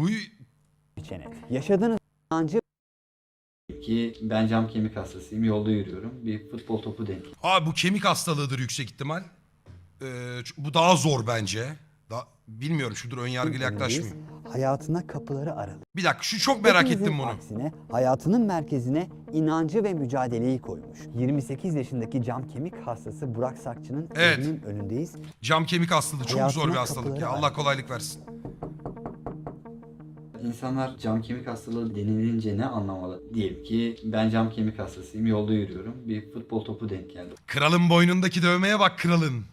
Bu seçenek. Yaşadığınız inancı Ki ben cam kemik hastasıyım. Yolda yürüyorum. Bir futbol topu denk abi bu kemik hastalığıdır yüksek ihtimal. Ee, bu daha zor bence. Da, bilmiyorum şudur ön yargıyla yaklaşmayayım. hayatına kapıları aralı. Bir dakika şu çok merak Hepimizin ettim bunu. Aksine hayatının merkezine inancı ve mücadeleyi koymuş. 28 yaşındaki cam kemik hastası Burak Sakçı'nın Evet. önündeyiz. Cam kemik hastalığı çok Hayatına zor bir hastalık ya. kapıları Allah kolaylık versin. İnsanlar cam kemik hastalığı denilince ne anlamalı? Diyelim ki ben cam kemik hastasıyım. Yolda yürüyorum. Bir futbol topu denk geldi Kralın boynundaki dövmeye bak kralın.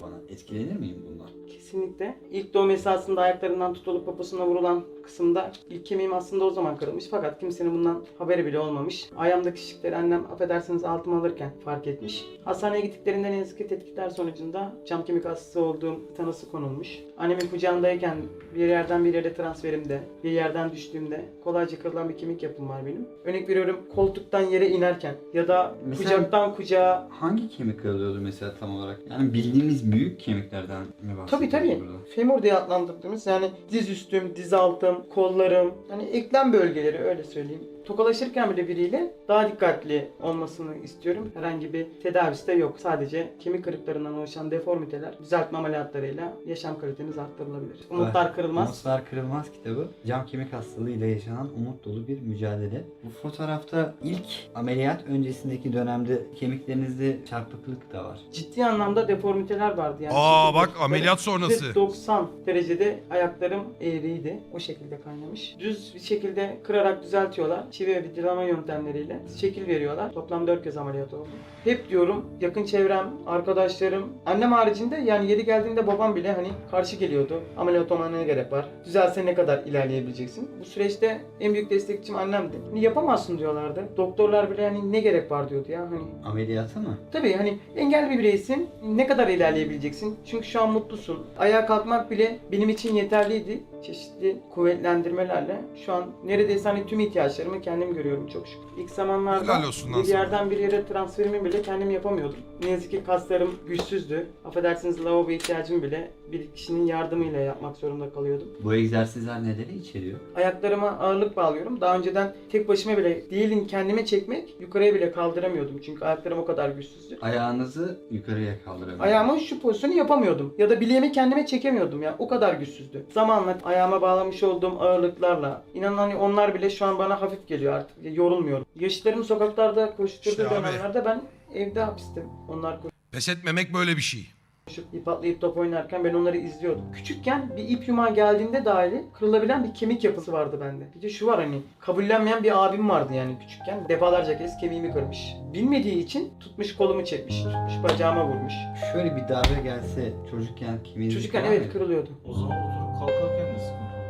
bana. Etkilenir miyim bundan? Kesinlikle. İlk doğum esasında ayaklarından tutulup poposuna vurulan kısımda ilk kemiğim aslında o zaman kırılmış. Fakat kimsenin bundan haberi bile olmamış. Ayağımdaki şişlikleri annem affedersiniz altıma alırken fark etmiş. Hastaneye gittiklerinde ne yazık ki tetkikler sonucunda cam kemik hastası olduğum tanısı konulmuş. Annemin kucağındayken bir yerden bir yere transferimde, bir yerden düştüğümde kolayca kırılan bir kemik yapım var benim. Örnek veriyorum koltuktan yere inerken ya da Mesela- kucaktan kucağa Hangi kemik kırılıyordu mesela tam olarak? Yani bildiğimiz büyük kemiklerden mi bahsediyoruz Tabii tabii. Burada? Femur diye adlandırdığımız yani diz üstüm, diz altım, kollarım, hani eklem bölgeleri öyle söyleyeyim. Tokalaşırken bile biriyle daha dikkatli olmasını istiyorum. Herhangi bir tedavisi de yok. Sadece kemik kırıklarından oluşan deformiteler düzeltme ameliyatlarıyla yaşam kaliteniz arttırılabilir. Umutlar kırılmaz. Umutlar Kırılmaz kitabı cam kemik hastalığıyla yaşanan umut dolu bir mücadele. Bu fotoğrafta ilk ameliyat öncesindeki dönemde kemiklerinizde çarpıklık da var. Ciddi anlamda deformiteler vardı yani. Aa bak ameliyat sonrası. Ve 90 derecede ayaklarım eğriydi. O şekilde kaynamış. Düz bir şekilde kırarak düzeltiyorlar. Çivi ve vidalama yöntemleriyle şekil veriyorlar. Toplam 4 kez ameliyat oldum. Hep diyorum yakın çevrem, arkadaşlarım, annem haricinde yani yeri geldiğinde babam bile hani karşı geliyordu. Ameliyat olmana ne gerek var? Düzelse ne kadar ilerleyebileceksin? Bu süreçte en büyük destekçim annemdi. Hani yapamazsın diyorlardı. Doktorlar bile hani ne gerek var diyordu ya hani Ameliyatı mı? Tabii hani engelli bir bireysin. Ne kadar ilerleyebileceksin? Çünkü şu an mutlusun. Ayağa kalkmak bile benim için yeterliydi. Çeşitli kuvvetlendirmelerle şu an neredeyse hani tüm ihtiyaçlarımı kendim görüyorum çok şükür. İlk zamanlarda Helal olsun lan bir sana. yerden bir yere transferimi bile kendim yapamıyordum. Ne yazık ki kaslarım güçsüzdü. Affedersiniz lavabo ihtiyacımı bile bir kişinin yardımıyla yapmak zorunda kalıyordum. Bu egzersizler neleri içeriyor? Ayaklarıma ağırlık bağlıyorum. Daha önceden tek başıma bile değilin kendime çekmek yukarıya bile kaldıramıyordum. Çünkü ayaklarım o kadar güçsüzdü. Ayağınızı yukarıya kaldırabiliyor. Ayağımın şu pozisyonu yapamıyordum. Ya da bileğimi kendime çekemiyordum ya. O kadar güçsüzdü. Zamanla ayağıma bağlamış olduğum ağırlıklarla inanın hani onlar bile şu an bana hafif geliyor artık. Yorulmuyorum. Yaşıtlarım sokaklarda koşturduğu İşte abi. dönemlerde ben evde hapistim. Onlar Pes etmemek böyle bir şey. Koşup ip atlayıp top oynarken ben onları izliyordum. Küçükken bir ip yumağı geldiğinde dahili kırılabilen bir kemik yapısı vardı bende. Bir de şu var hani kabullenmeyen bir abim vardı yani küçükken. Defalarca kez kemiğimi kırmış. Bilmediği için tutmuş kolumu çekmiş. Tutmuş bacağıma vurmuş. Şöyle bir darbe gelse çocukken kemiğiniz Çocukken evet kırılıyordu. O zaman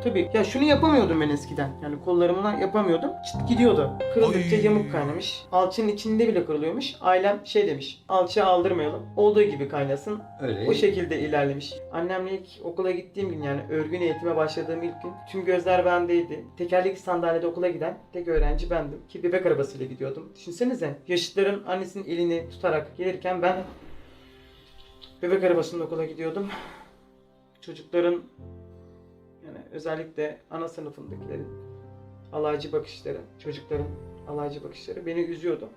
Tabii. Ya şunu yapamıyordum ben eskiden. Yani kollarımla yapamıyordum. Çıt gidiyordu. Kırıldıkça Oy. yamuk kaynamış. Alçının içinde bile kırılıyormuş. Ailem şey demiş. Alçıya aldırmayalım. Olduğu gibi kaynasın. Öyle. O şekilde ilerlemiş. Annemle ilk okula gittiğim gün yani örgün eğitime başladığım ilk gün tüm gözler bendeydi. Tekerlekli sandalyede okula giden tek öğrenci bendim. Ki bebek arabasıyla gidiyordum. Düşünsenize yaşıtların annesinin elini tutarak gelirken ben bebek arabasında okula gidiyordum. Çocukların yani özellikle ana sınıfındakilerin alaycı bakışları, çocukların alaycı bakışları beni üzüyordu.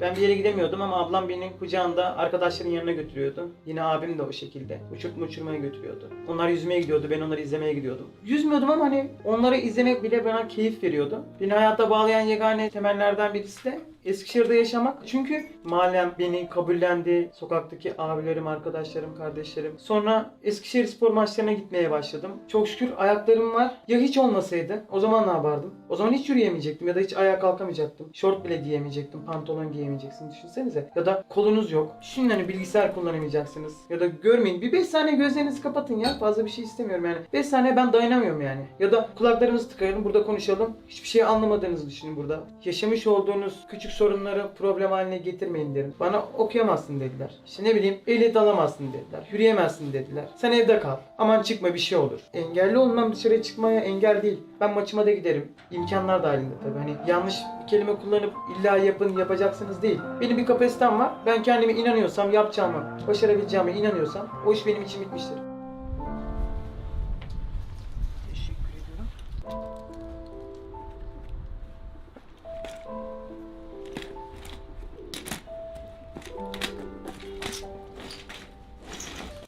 Ben bir yere gidemiyordum ama ablam beni kucağında arkadaşların yanına götürüyordu. Yine abim de o şekilde. Uçurtma uçurmaya götürüyordu. Onlar yüzmeye gidiyordu, ben onları izlemeye gidiyordum. Yüzmüyordum ama hani onları izlemek bile bana keyif veriyordu. Beni hayata bağlayan yegane temellerden birisi de Eskişehir'de yaşamak. Çünkü mahallem beni kabullendi. Sokaktaki abilerim, arkadaşlarım, kardeşlerim. Sonra Eskişehir spor maçlarına gitmeye başladım. Çok şükür ayaklarım var. Ya hiç olmasaydı o zaman ne yapardım? O zaman hiç yürüyemeyecektim ya da hiç ayağa kalkamayacaktım. Şort bile giyemeyecektim, pantolon giyemeyeceksin düşünsenize. Ya da kolunuz yok. Düşünün hani bilgisayar kullanamayacaksınız. Ya da görmeyin. Bir 5 saniye gözlerinizi kapatın ya. Fazla bir şey istemiyorum yani. 5 saniye ben dayanamıyorum yani. Ya da kulaklarınızı tıkayalım burada konuşalım. Hiçbir şey anlamadığınızı düşünün burada. Yaşamış olduğunuz küçük sorunları problem haline getirmeyin derim. Bana okuyamazsın dediler. İşte ne bileyim ehliyet alamazsın dediler. Yürüyemezsin dediler. Sen evde kal. Aman çıkma bir şey olur. Engelli olmam dışarıya çıkmaya engel değil. Ben maçıma da giderim imkanlar dahilinde tabii. Hani yanlış kelime kullanıp illa yapın yapacaksınız değil. Benim bir kapasitem var. Ben kendime inanıyorsam, yapacağıma, başarabileceğime inanıyorsam o iş benim için bitmiştir.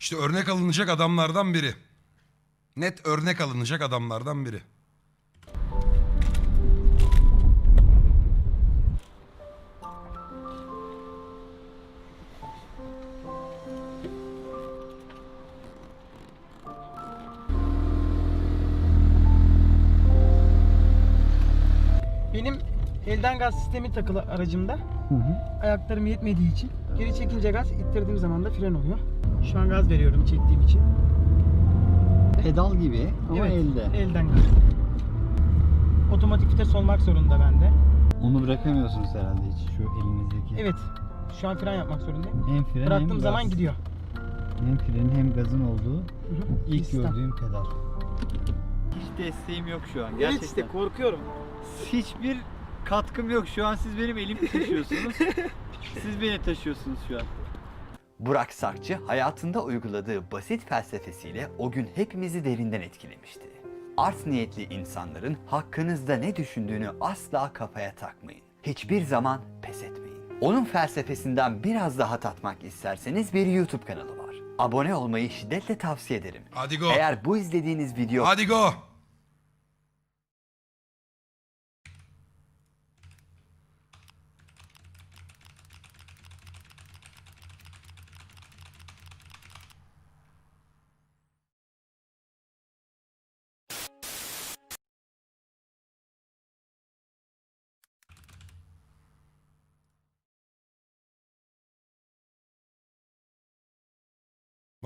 İşte örnek alınacak adamlardan biri. Net örnek alınacak adamlardan biri. Elden gaz sistemi takılı aracımda. Ayaklarım yetmediği için geri çekince gaz, ittirdiğim zaman da fren oluyor. Şu an gaz veriyorum çektiğim için. Pedal gibi ama evet, elde. elden gaz. Otomatik vites olmak zorunda bende. Onu bırakamıyorsunuz herhalde hiç şu elinizdeki. Evet. Şu an fren yapmak zorundayım. Hem fren Bıraktığım hem zaman gaz. gidiyor. Hem frenin hem gazın olduğu Hı hı. ilk Sistem. gördüğüm pedal. Hiç desteğim yok şu an Evet işte korkuyorum. Hiçbir katkım yok. Şu an siz benim elimi taşıyorsunuz. siz beni taşıyorsunuz şu an. Burak Sakçı hayatında uyguladığı basit felsefesiyle o gün hepimizi derinden etkilemişti. Art niyetli insanların hakkınızda ne düşündüğünü asla kafaya takmayın. Hiçbir zaman pes etmeyin. Onun felsefesinden biraz daha tatmak isterseniz bir YouTube kanalı var. Abone olmayı şiddetle tavsiye ederim. Hadi go. Eğer bu izlediğiniz video Hadi go.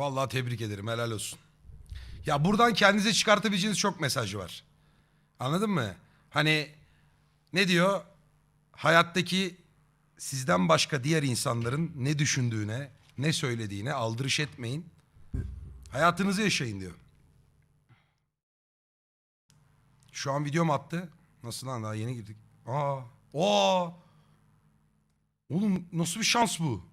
Vallahi tebrik ederim. Helal olsun. Ya buradan kendinize çıkartabileceğiniz çok mesaj var. Anladın mı? Hani ne diyor? Hayattaki sizden başka diğer insanların ne düşündüğüne, ne söylediğine aldırış etmeyin. Hayatınızı yaşayın diyor. Şu an videom attı. Nasıl lan daha yeni girdik. Aa. Aa. Oğlum nasıl bir şans bu?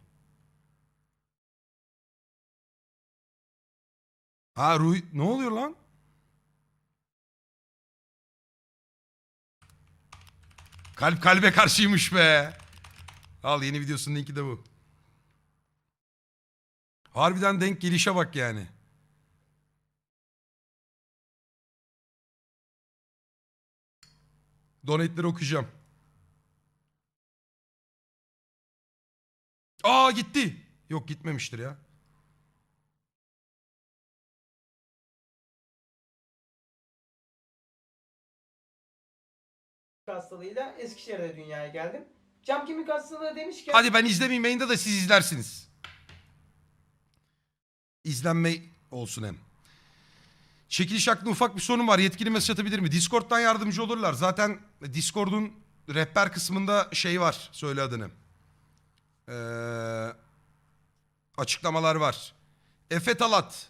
Ha Rui ne oluyor lan? Kalp kalbe karşıymış be. Al yeni videosunun linki de bu. Harbiden denk gelişe bak yani. Donate'leri okuyacağım. Aa gitti. Yok gitmemiştir ya. Hastalığıyla Eskişehir'de dünyaya geldim. Cam kemik hastalığı demişken Hadi ben izlemeyeyim yayında da siz izlersiniz. İzlenme olsun hem. Çekiliş hakkında ufak bir sorun var. Yetkili mesaj atabilir mi? Discord'dan yardımcı olurlar. Zaten Discord'un rehber kısmında şey var. Söyle adını. Ee, açıklamalar var. Efe Talat.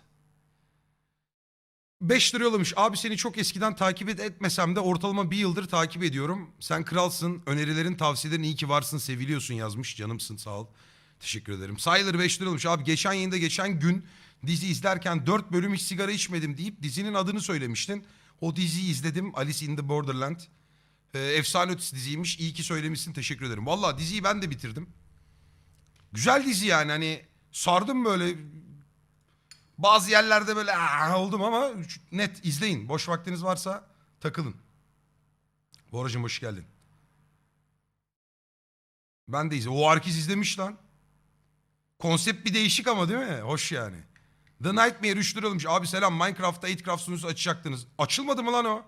5 lira yollamış. Abi seni çok eskiden takip et etmesem de ortalama bir yıldır takip ediyorum. Sen kralsın. Önerilerin, tavsiyelerin iyi ki varsın. Seviliyorsun yazmış. Canımsın sağ ol. Teşekkür ederim. Sayılır 5 lira yollamış. Abi geçen yayında geçen gün dizi izlerken 4 bölüm hiç sigara içmedim deyip dizinin adını söylemiştin. O diziyi izledim. Alice in the Borderland. Ee, efsane ötesi diziymiş. İyi ki söylemişsin. Teşekkür ederim. Valla diziyi ben de bitirdim. Güzel dizi yani hani sardım böyle bazı yerlerde böyle "Aa!" oldum ama net izleyin. Boş vaktiniz varsa takılın. Boracım hoş geldin. Ben de izle. O Arkiz izlemiş lan. Konsept bir değişik ama değil mi? Hoş yani. The Nightmare 3 lira olmuş. Abi selam Minecraft'ta 8craft sunucusu açacaktınız. Açılmadı mı lan o?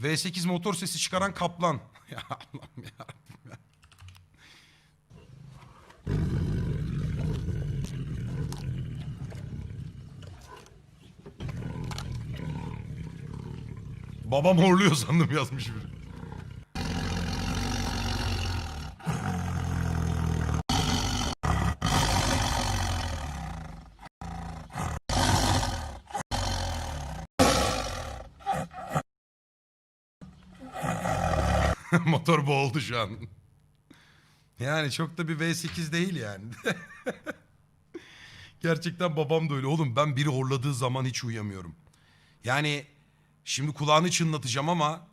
V8 motor sesi çıkaran kaplan. ya Allah'ım ya. Babam horluyor sandım yazmış biri. Motor boğuldu şu an. Yani çok da bir V8 değil yani. Gerçekten babam da öyle. Oğlum ben biri horladığı zaman hiç uyuyamıyorum. Yani şimdi kulağını çınlatacağım ama